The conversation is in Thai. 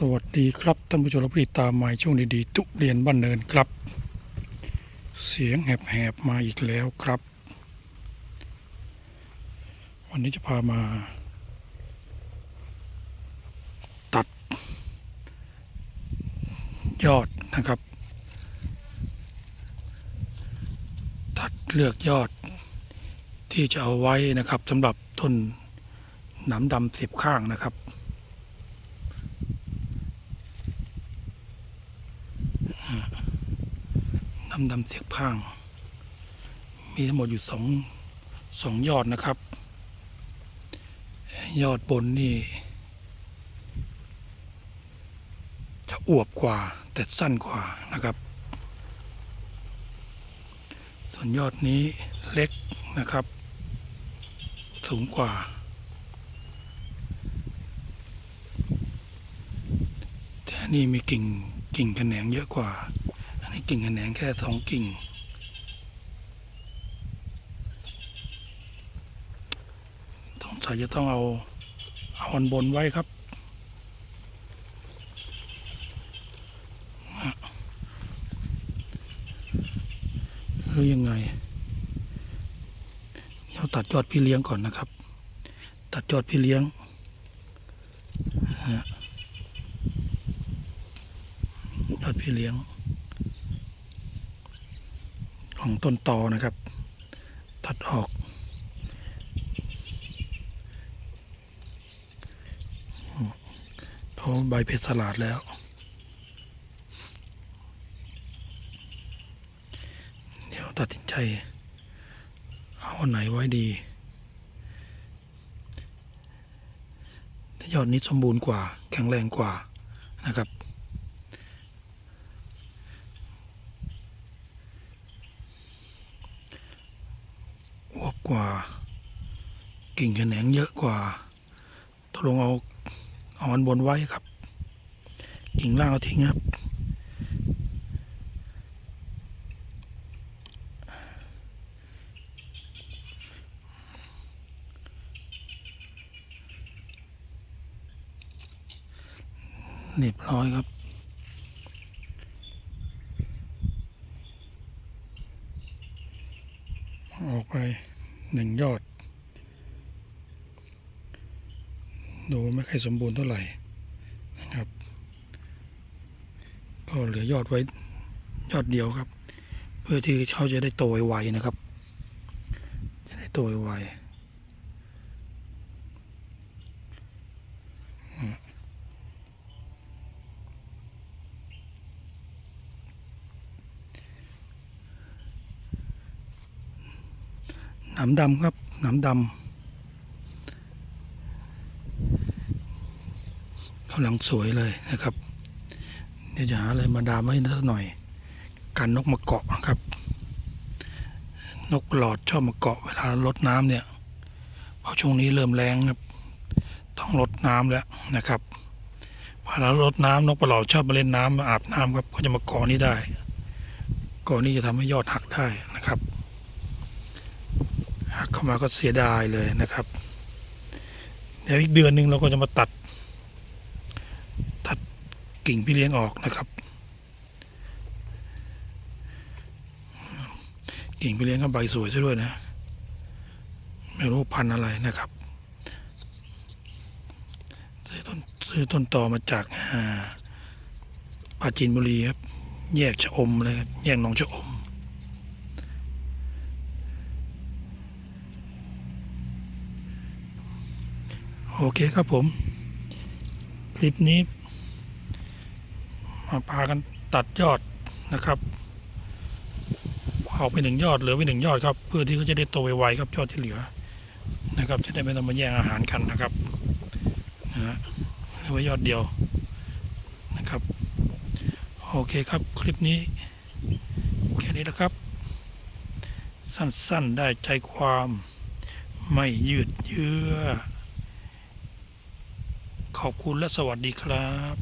สวัสดีครับท่านผู้ชมและผู้ติดตามมาช่วงดีๆทุเรียนบ้านเนินครับ เสียงแหบๆมาอีกแล้วครับ วันนี้จะพามา ตัด ยอดนะครับ ตัดเลือกยอด ที่จะเอาไว้นะครับสำหรับต้นหนามดำสิบข้างนะครับำดำเสียกพาง มีทั้งหมดอยู่สองสองยอดนะครับ ยอดบนนี่ จะอวบกว่าแต่สั้นกว่านะครับ ส่วนยอดนี้เล็กนะครับ สูงกว่า แต่นนี่มีกิ่งกิ่งแขนงเยอะกว่า อันนี้กิ่งแขนงแค่สองกิ่ง สงสัยจะต้องเอาเอาอันบนไว้ครับ หรือยังไง เราตัดยอดพี่เลี้ยงก่อนนะครับ ตัดยอดพี่เลี้ยงฮะยอดพี่เลี้ยง ของต้นตอนะครับ ตัดออกเพราใบเพชรสลัดแล้ว เดี๋ยวตัดสินใจ เอาอันไหนไว้ดียอดนี้สมบูรณ์กว่า แข็งแรงกว่านะครับ กว่า กิ่งแขนงเยอะกว่าตกลงเอาเอาอันบนไว้ครับ กิ่งล่างเอาทิ้งครับเรียบร้อยครับออกไป หนึ่งยอด ดูไม่ค่อยสมบูรณ์เท่าไหร่นะครับ ก็เหลือยอดไว้ยอดเดียวครับ เพื่อที่เขาจะได้โตไวๆนะครับ จะได้โตไวๆ หนามดำครับหนามดำกำลังสวยเลยนะครับ เดี๋ยวจะหาอะไรมาดามไว้สักหน่อย กันนกมาเกาะครับ นกหลอดชอบมาเกาะเวลาลดน้ำเนี่ยเพราะช่วงนี้เริ่มแรงครับ ต้องลดน้ำแล้วนะครับพอเวลาลดน้ำนกประหลอดชอบมาเล่นน้ำมาอาบน้ำครับก็จะมาเกาะนี้ได้เกาะนี้จะทำให้ยอดหักได้นะครับ หักเข้ามาก็เสียดายเลยนะครับ เดี๋ยวอีกเดือนหนึ่งเราก็จะมาตัด ตัดกิ่งพี่เลี้ยงออกนะครับ กิ่งพี่เลี้ยงก็ใบสวยซะด้วยนะ ไม่รู้พันธุ์อะไรนะครับซื้อต้นซื้อต้นตอมาจากอ่าปาจีนบุรีครับ แยกชะอมเลยครับแยกหนองชะอม โอเคครับผม คลิปนี้ มาพากันตัดยอดนะครับออกไปหนึ่งยอดเหลือไปหนึ่งยอดครับ เพื่อที่เขาจะได้โตไวๆครับยอดที่เหลือนะครับ จะได้ไม่ต้องมาแย่งอาหารกันนะครับนะฮะเหลือไว้ยอดเดียวนะครับ โอเคครับคลิปนี้ แค่นี้นะครับ สั้นๆได้ใจความไม่ยืดเยื้อ ขอบคุณและสวัสดีครับ